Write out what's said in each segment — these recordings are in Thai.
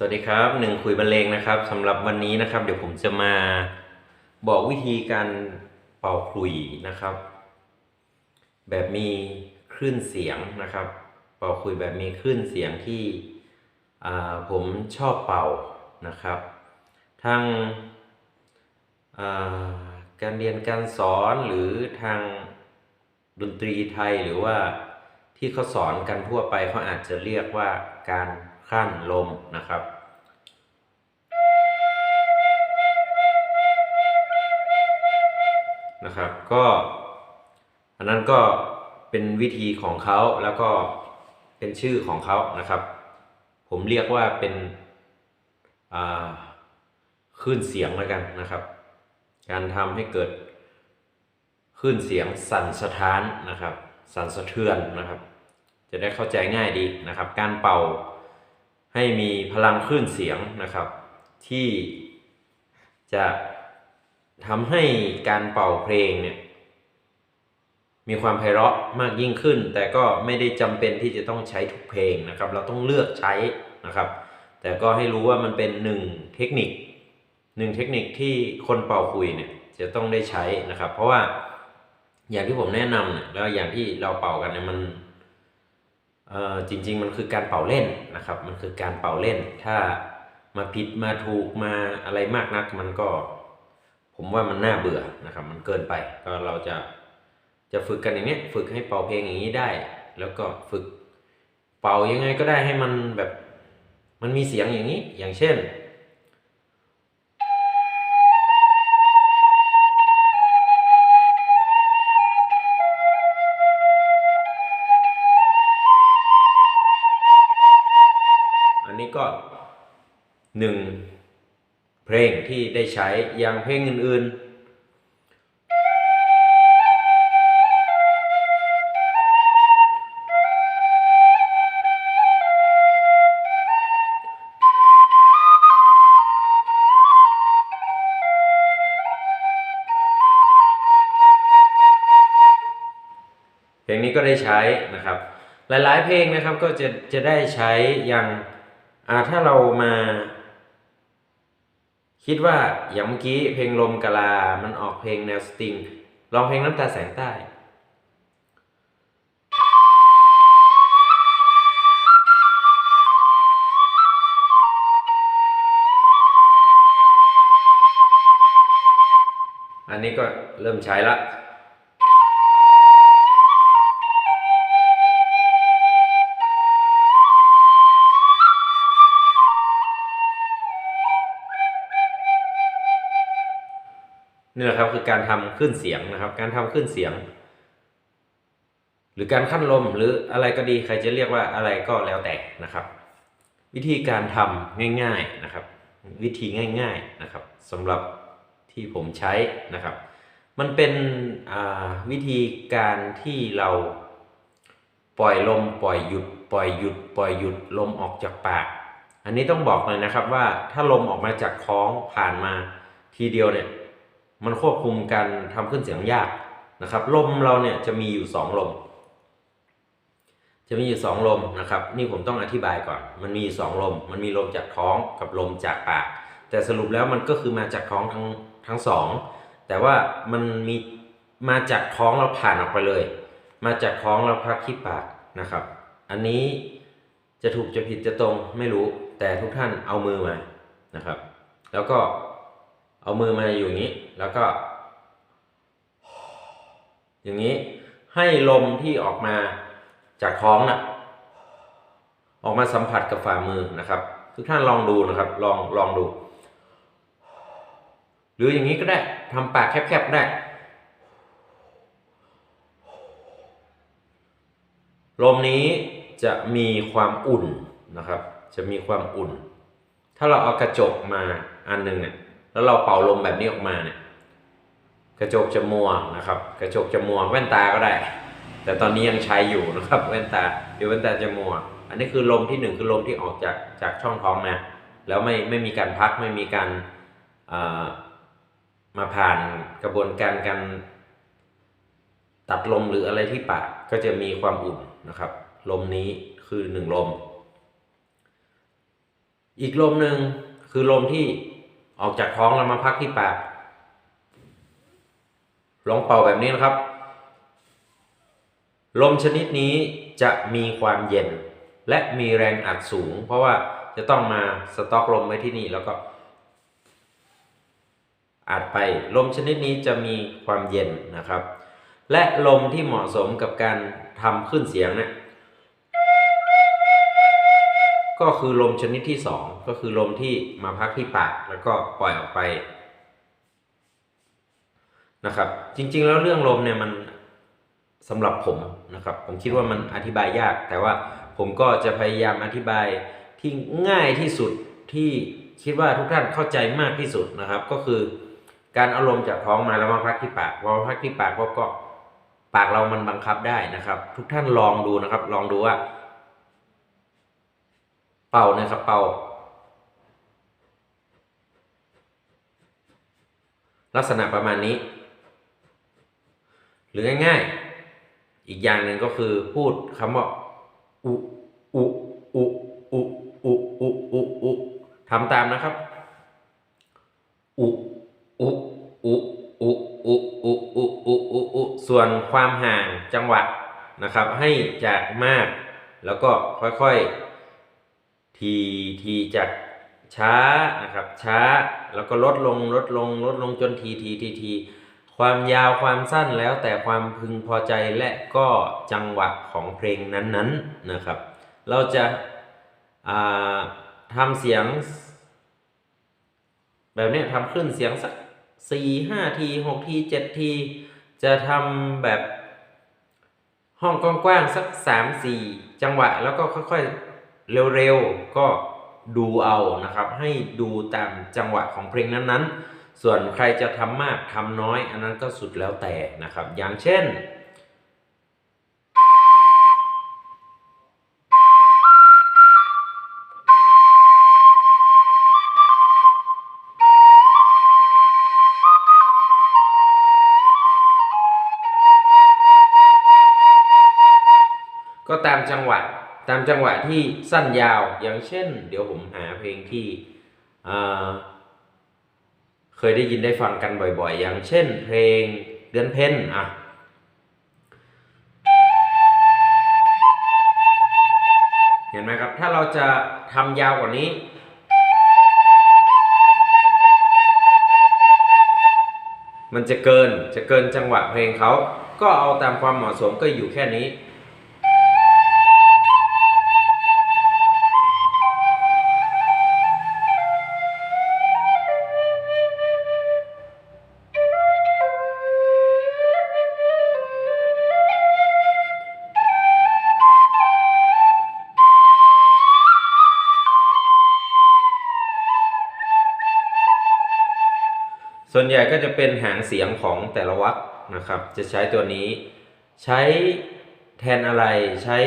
สวัสดีครับหนึ่งคุยบรรเลงนะครับสำหรับวันนี้นะครับ เดี๋ยวผมจะมาบอกวิธีการเป่าขลุ่ยนะครับ แบบมีคลื่นเสียงนะครับ เป่าขลุ่ยแบบมีคลื่นเสียงที่ผมชอบเป่านะครับทางาการเรียนการสอนหรือทางดนตรีไทยหรือว่าที่เขาสอนกันทั่วไปเขาอาจจะเรียกว่าการ ขั้นลมนะครับ นะครับ ก็อันนั้นก็เป็นวิธีของเขาแล้วก็เป็นชื่อของเขานะครับ ผมเรียกว่าเป็นอ่าคลื่นเสียงแล้วกันนะครับ การทำให้เกิดคลื่นเสียงสั่นสะท้านนะครับ สั่นสะเทือนนะครับ จะได้เข้าใจง่ายดีนะครับ การเป่า ให้มีพลังคลื่นเสียงนะครับ ที่จะทำให้การเป่าเพลงเนี่ยมีความไพเราะมากยิ่งขึ้น แต่ก็ไม่ได้จำเป็นที่จะต้องใช้ทุกเพลงนะครับ เราต้องเลือกใช้นะครับ แต่ก็ให้รู้ว่ามันเป็นหนึ่งเทคนิคหนึ่งเทคนิคที่คนเป่าคุยเนี่ยจะต้องได้ใช้นะครับ เพราะว่าอย่างที่ผมแนะนำเนี่ยแล้วอย่างที่เราเป่ากันเนี่ยมัน จริง ๆ มันคือการเป่าเล่นนะครับ มันคือการเป่าเล่น ถ้ามาผิดมาถูกมาอะไรมากนัก มันก็ ผมว่ามันน่าเบื่อนะครับ มันเกินไปก็เราจะจะฝึกกันอย่างนี้ฝึกให้เป่าเพลงอย่างนี้ได้ แล้วก็ฝึกเป่ายังไงก็ได้ให้มันแบบมันมีเสียงอย่างนี้ อย่างเช่น หนึ่งเพลงที่ได้ใช้อย่างเพลงอื่นๆเพลงนี้ก็ได้ใช้นะครับ หลายๆ เพลงนะครับก็จะจะได้ใช้อย่างถ้าเรามา คิดว่าอย่างเมื่อกี้เพลงลมกะลา มันออกเพลงแนวสตริง ลองเพลงน้ำตาแสงใต้อันนี้ก็เริ่มใช้ละ นี่แหละครับคือการทำขึ้นเสียงนะครับ การทำขึ้นเสียง หรือการขั้นลมหรืออะไรก็ดีใครจะเรียกว่าอะไรก็แล้วแต่นะครับ วิธีการทำง่ายๆนะครับ วิธีง่าย ๆนะครับสำหรับที่ผมใช้นะครับ มันเป็นวิธีการที่เราปล่อยลมปล่อยหยุด ปล่อยหยุด ปล่อยหยุดลมออกจากปาก อันนี้ต้องบอกเลยนะครับว่าถ้าลมออกมาจากท้องผ่านมาทีเดียวเนี่ย มันควบคุมการทำขึ้นเสียงยากนะครับ ลมเราเนี่ยจะมีอยู่สองลม จะมีอยู่สองลมนะครับ นี่ผมต้องอธิบายก่อน มันมีอยู่สองลม มันมีลมจากท้องกับลมจากปาก แต่สรุปแล้วมันก็คือมาจากท้องทั้งทั้งสอง แต่ว่ามันมีมาจากท้องเราผ่านออกไปเลย มาจากท้องเราพักที่ปากนะครับ อันนี้จะถูกจะผิดจะตรงไม่รู้ แต่ทุกท่านเอามือมานะครับ แล้วก็ เอามือมาอยู่อย่างนี้ แล้วก็ อย่างนี้ให้ลมที่ออกมาจากท้องน่ะ ออกมาสัมผัสกับฝ่ามือนะครับทุกท่านลองดูนะครับ ลองลองดู หรืออย่างนี้ก็ได้ทำปากแคบๆได้ ลมนี้จะมีความอุ่นนะครับ จะมีความอุ่น ถ้าเราเอากระจกมาอันหนึงเนี่ย แล้วเราเป่าลมแบบนี้ออกมาเนี่ยกระจกจะมัวนะครับ กระจกจะมัวแว่นตาก็ได้ แต่ตอนนี้ยังใช้อยู่นะครับแว่นตาเดี๋ยวแว่นตาจะมัว อันนี้คือลมที่หนึ่งคือลมที่ออกจากจากช่องท้องมาแล้วไม่ไม่มีการพักไม่มีการมาผ่านกระบวนการการตัดลมหรืออะไรที่ปากก็จะมีความอุ่นนะครับ ลมนี้คือหนึ่งลม อีกลมหนึ่งคือลมที่ ออกจากท้องแล้วมาพักที่ปากลองเป่าแบบนี้นะครับ ลมชนิดนี้จะมีความเย็น และมีแรงอัดสูง เพราะว่าจะต้องมาสต็อกลมไว้ที่นี่แล้วก็อัดไปลมชนิดนี้จะมีความเย็นนะครับ และลมที่เหมาะสมกับการทำขึ้นเสียงเนี่ย ก็คือลมชนิดที่สองก็คือลมที่มาพักที่ปากแล้วก็ปล่อยออกไปนะครับ จริงๆแล้วเรื่องลมเนี่ยมันสำหรับผมนะครับ ผมคิดว่ามันอธิบายยาก แต่ว่าผมก็จะพยายามอธิบายที่ง่ายที่สุดที่คิดว่าทุกท่านเข้าใจมากที่สุดนะครับ ก็คือการเอาลมจากท้องมาแล้วมาพักที่ปากพอพักที่ปากก็ปากเรามันบังคับได้นะครับ ทุกท่านลองดูนะครับ ลองดูว่า เป่านะครับเป่า ลักษณะประมาณนี้ หรือง่ายๆ อีกอย่างหนึ่งก็คือพูดคำว่าอุอุอุอุอุอุอุอุทำตามนะครับอุอุอุอุอุอุอุอุอุอุส่วนความห่างจังหวะนะครับ ให้จากมาก แล้วก็ค่อยๆ ทีทีจากช้านะครับช้าแล้วก็ลดลงลดลงลดลงจนทีทีทีทีความยาวความสั้นแล้วแต่ความพึงพอใจและก็จังหวะของเพลงนั้นๆนะครับ เราจะาทำเสียง แบบนี้ทำคลื่นเสียงสักสี่ห้าทีหกทีเจ็ดที จะทำแบบห้องกว้างๆสักสามสี่จังหวะแล้วก็ค่อยๆ เร็วๆก็ดูเอานะครับ ให้ดูตามจังหวะของเพลงนั้นๆ ส่วนใครจะทำมากทำน้อย อันนั้นก็สุดแล้วแต่นะครับ อย่างเช่นก็ตามจังหวะ ตามจังหวะที่สั้นยาวอย่างเช่น เดี๋ยวผมหาเพลงที่เคยได้ยินได้ฟังกันบ่อยๆ อย่างเช่น เพลงเดือนเพ็ญอะเห็นไหมครับ ถ้าเราจะทำยาวกว่านี้ มันจะเกินจะเกินจังหวะเพลงเขา ก็เอาตามความเหมาะสมก็อยู่แค่นี้ ส่วนใหญ่ก็จะเป็นหางเสียงของแต่ละวรรคนะครับ จะใช้ตัวนี้ ใช้แทนอะไรใช้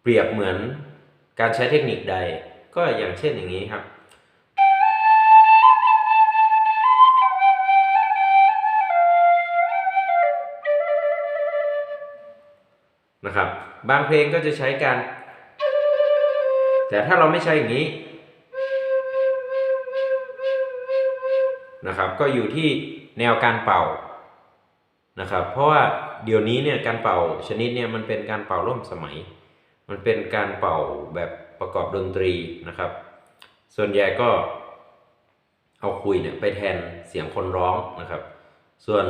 เปรียบเหมือนการใช้เทคนิคใด ก็อย่างเช่นอย่างนี้ครับนะครับ บางเพลงก็จะใช้การ แต่ถ้าเราไม่ใช้อย่างนี้ นะครับก็อยู่ที่แนวการเป่านะครับเพราะว่าเดี๋ยวนี้เนี่ยการเป่าชนิดเนี่ยมันเป็นการเป่าร่วมสมัย มันเป็นการเป่าแบบประกอบดนตรีนะครับ ส่วนใหญ่ก็เอาคุยเนี่ยไปแทนเสียงคนร้องนะครับ ส่วน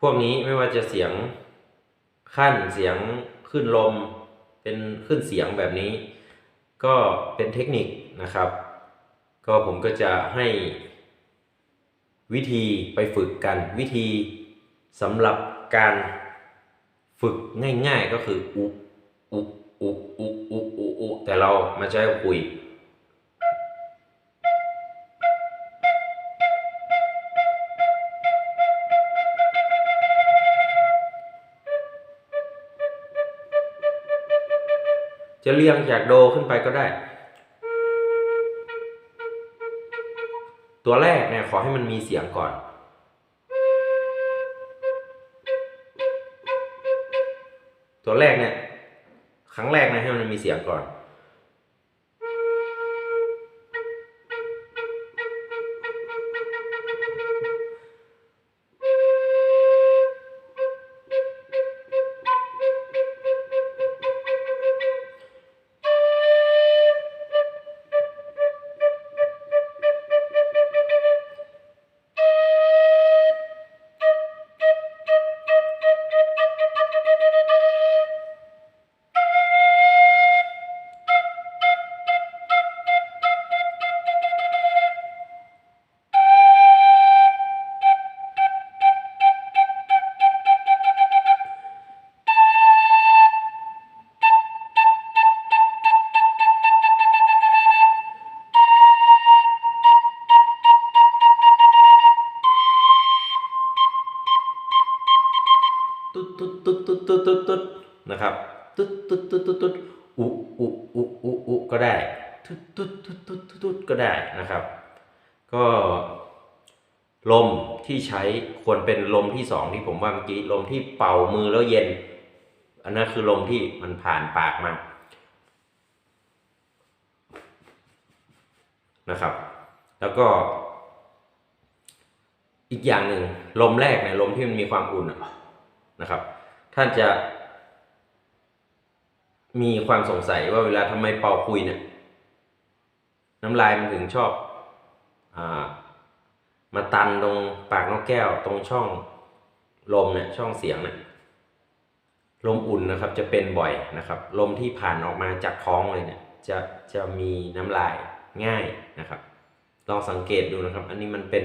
พวกนี้ไม่ว่าจะเสียงขั้นเสียงขึ้นลม เป็นขึ้นเสียงแบบนี้ ก็เป็นเทคนิคนะครับ ก็ผมก็จะให้ วิธีไปฝึกกัน วิธีสำหรับการฝึกง่ายๆก็คืออุอุอุอุอุอุอุแต่เรามาใช้คุยจะเรียงจากโดขึ้นไปก็ได้ ตัวแรกเนี่ยขอให้มันมีเสียงก่อน ตัวแรกเนี่ย ครั้งแรกนะให้มันมีเสียงก่อน ตุดตุ๊ดตุ๊ดตุ๊ดก็ได้นะครับ ก็ลมที่ใช้ควรเป็นลมที่สองที่ผมว่าเมื่อกี้ลมที่เป่ามือแล้วเย็น อันนั้นคือลมที่มันผ่านปากมานะครับ แล้วก็ อีกอย่างหนึ่งลมแรกเนี่ยลมที่มันมีความอุ่นนะครับ ท่านจะมีความสงสัยว่าเวลาทำไมเป่าคุยเนี่ย น้ำลายมันถึงชอบอามาตันตรงปากนกแก้วตรงช่องลมเนี่ยช่องเสียงเนี่ยลมอุ่นนะครับจะเป็นบ่อยนะครับ ลมที่ผ่านออกมาจากท้องเลยเนี่ยจะจะมีน้ำลายง่ายนะครับ ลองสังเกตดูนะครับ อันนี้มันเป็น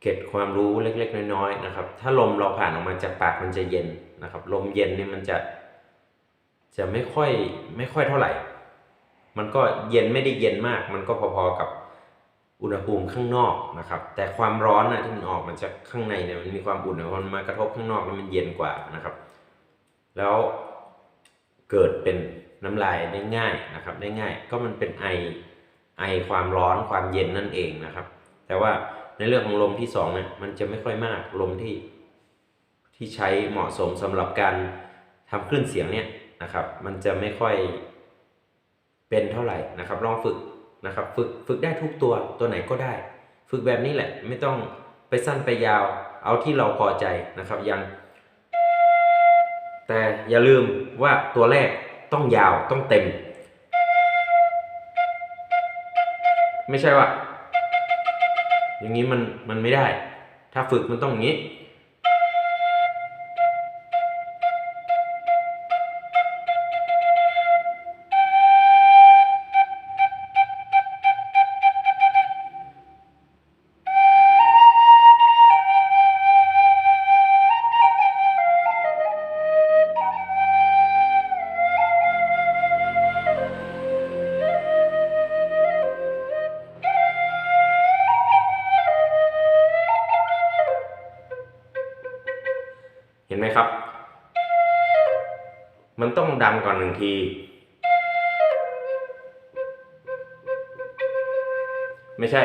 เกร็ดความรู้เล็ก ๆ น้อยๆนะครับ ถ้าลมเราผ่านออกมาจากปากมันจะเย็นนะครับ ลมเย็นเนี่ยมันจะจะไม่ค่อยไม่ค่อยเท่าไหร่ มันก็เย็นไม่ได้เย็นมาก มันก็พอๆกับอุณหภูมิข้างนอกนะครับ แต่ความร้อนนะที่มันออกมาจากข้างในเนี่ยมันมีความอุ่นมันมากระทบข้างนอกแล้วมันเย็นกว่านะครับ แล้วเกิดเป็นน้ำลายได้ง่ายนะครับ ได้ง่ายก็มันเป็นไอไอความร้อนความเย็นนั่นเองนะครับ แต่ว่าในเรื่องของลมที่สองเนี่ยมันจะไม่ค่อยมากลมที่ที่ใช้เหมาะสมสำหรับการทำคลื่นเสียงเนี่ยนะครับ มันจะไม่ค่อย เป็นเท่าไหร่นะครับ ลองฝึกนะครับ ฝึกฝึกได้ทุกตัวตัวไหนก็ได้ ฝึกแบบนี้แหละ ไม่ต้องไปสั้นไปยาวเอาที่เราพอใจนะครับยัง แต่อย่าลืมว่าตัวแรกต้องยาวต้องเต็ม ไม่ใช่ว่า อย่างนี้มันมันไม่ได้ ถ้าฝึกมันต้องอย่างนี้ มันต้องดังก่อนหนึ่งที ไม่ใช่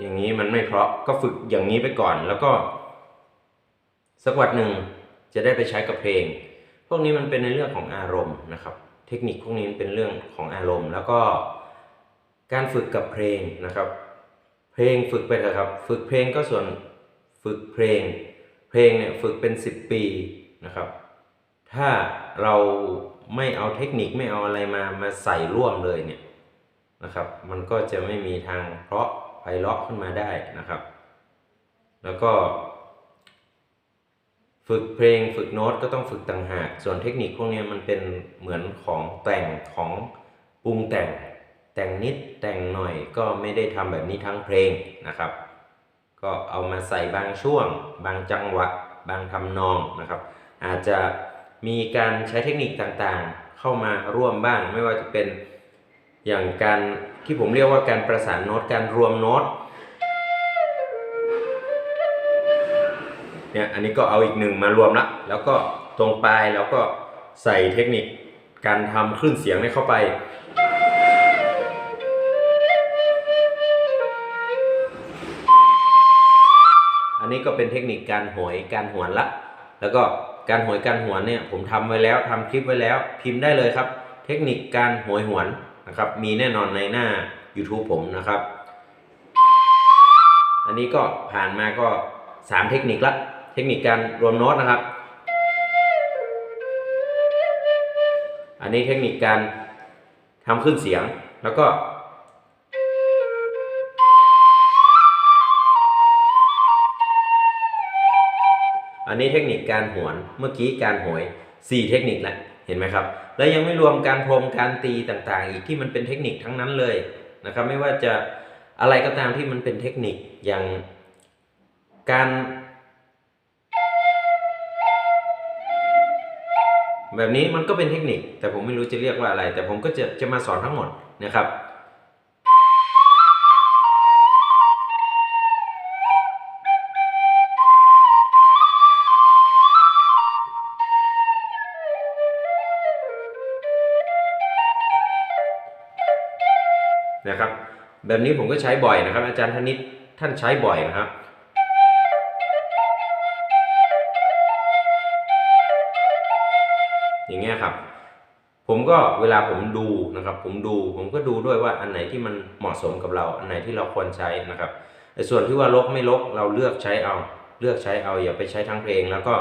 อย่างนี้มันไม่เพราะก็ฝึกอย่างนี้ไปก่อน แล้วก็ สักวันหนึ่งจะได้ไปใช้กับเพลง พวกนี้มันเป็นในเรื่องของอารมณ์นะครับ เทคนิคพวกนี้เป็นเรื่องของอารมณ์ แล้วก็การฝึกกับเพลงนะครับ เพลงฝึกไปเถอะครับ ฝึกเพลงก็ส่วนฝึกเพลง เพลงเนี่ยฝึกเป็น 10 ปีนะครับ ถ้าเราไม่เอาเทคนิคไม่เอาอะไรมามาใส่ร่วมเลยเนี่ยนะครับ มันก็จะไม่มีทางเพราะไพเราะขึ้นมาได้นะครับ แล้วก็ ฝึกเพลงฝึกโน้ตก็ต้องฝึกต่างหาก ส่วนเทคนิคพวกนี้มันเป็นเหมือนของแต่งของปรุงแต่งแต่งนิดแต่งหน่อยก็ไม่ได้ทำแบบนี้ทั้งเพลงนะครับ ก็เอามาใส่บางช่วง บางจังหวะ บางทำนองนะครับ อาจจะ มีการใช้เทคนิคต่างๆ เข้ามาร่วมบ้าง ไม่ว่าจะเป็นอย่างการที่ผมเรียกว่าการประสานโน้ตการรวมโน้ตเนี่ยอันนี้ก็เอาอีกหนึ่งมารวมละแล้วก็ตรงปลายแล้วก็ใส่เทคนิคการทำคลื่นเสียงนี้เข้าไป อันนี้ก็เป็นเทคนิคการโหยการหวนละ แล้วก็ การโหยการหวนเนี่ยผมทำไว้แล้วทำคลิปไว้แล้ว พิมพ์ได้เลยครับ เทคนิคการโหยหวนนะครับ มีแน่นอนในหน้า YouTube ผมนะครับ อันนี้ก็ผ่านมาก็ 3 เทคนิคละเทคนิคการรวมโน้ตนะครับ อันนี้เทคนิคการทำขึ้นเสียงแล้วก็ อันนี้เทคนิคการหวน เมื่อกี้การโหย4 เทคนิคแหละเห็นไหมครับ แล้วยังไม่รวมการพรมการตีต่างๆ อีกที่มันเป็นเทคนิคทั้งนั้นเลยนะครับไม่ว่าจะอะไรก็ตามที่มันเป็นเทคนิคอย่างการแบบนี้มันก็เป็นเทคนิค แต่ผมไม่รู้จะเรียกว่าอะไร แต่ผมก็จะจะมาสอนทั้งหมดนะครับ นะครับ แบบนี้ผมก็ใช้บ่อยนะครับ อาจารย์ธนิตท่านใช้บ่อยนะครับอย่างเงี้ยครับ ผมก็เวลาผมดูนะครับ ผมดูผมก็ดูด้วยว่าอันไหนที่มันเหมาะสมกับเรา อันไหนที่เราควรใช้นะครับในส่วนที่ว่าลกไม่ลกเราเลือกใช้เอา เลือกใช้เอาอย่าไปใช้ทั้งเพลงแล้วก็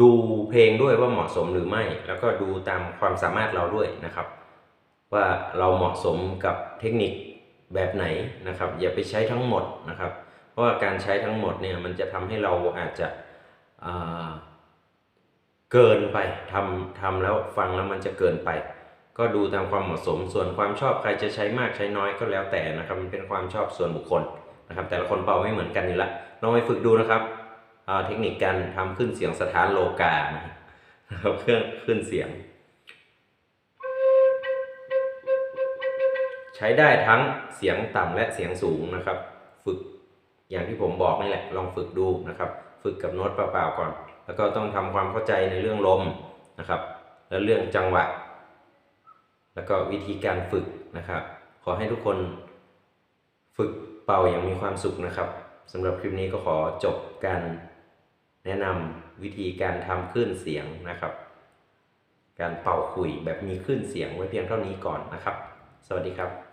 ดูเพลงด้วยว่าเหมาะสมหรือไม่ แล้วก็ดูตามความสามารถเราด้วยนะครับ ว่าเราเหมาะสมกับเทคนิคแบบไหนนะครับ อย่าไปใช้ทั้งหมดนะครับ เพราะว่าการใช้ทั้งหมดเนี่ยมันจะทำให้เราอาจจะเกินไปทำทำแล้วฟังแล้วมันจะเกินไป ก็ดูตามความเหมาะสมส่วนความชอบใครจะใช้มากใช้น้อยก็แล้วแต่นะครับมันเป็นความชอบส่วนบุคคลนะครับ แต่ละคนเป่าไม่เหมือนกันอยู่ละลองไปฝึกดูนะครับเทคนิคการทำขึ้นเสียงสถานโลกานะครับเครื่องขึ้นเสียง ช้ได้ทั้งเสียงต่ำและเสียงสูงนะครับ ฝึกอย่างที่ผมบอกนี่แหละลองฝึกดูนะครับ ฝึกกับโน้ตเปล่าๆก่อน แล้วก็ต้องทำความเข้าใจในเรื่องลมนะครับ และเรื่องจังหวะ แล้วก็วิธีการฝึกนะครับ ขอให้ทุกคนฝึกเป่าอย่างมีความสุขนะครับสำหรับคลิปนี้ก็ขอจบการแนะนำวิธีการทำคลื่นเสียงนะครับ การเป่าขลุ่ยแบบมีคลื่นเสียงไว้เพียงเท่านี้ก่อนนะครับ สวัสดีครับ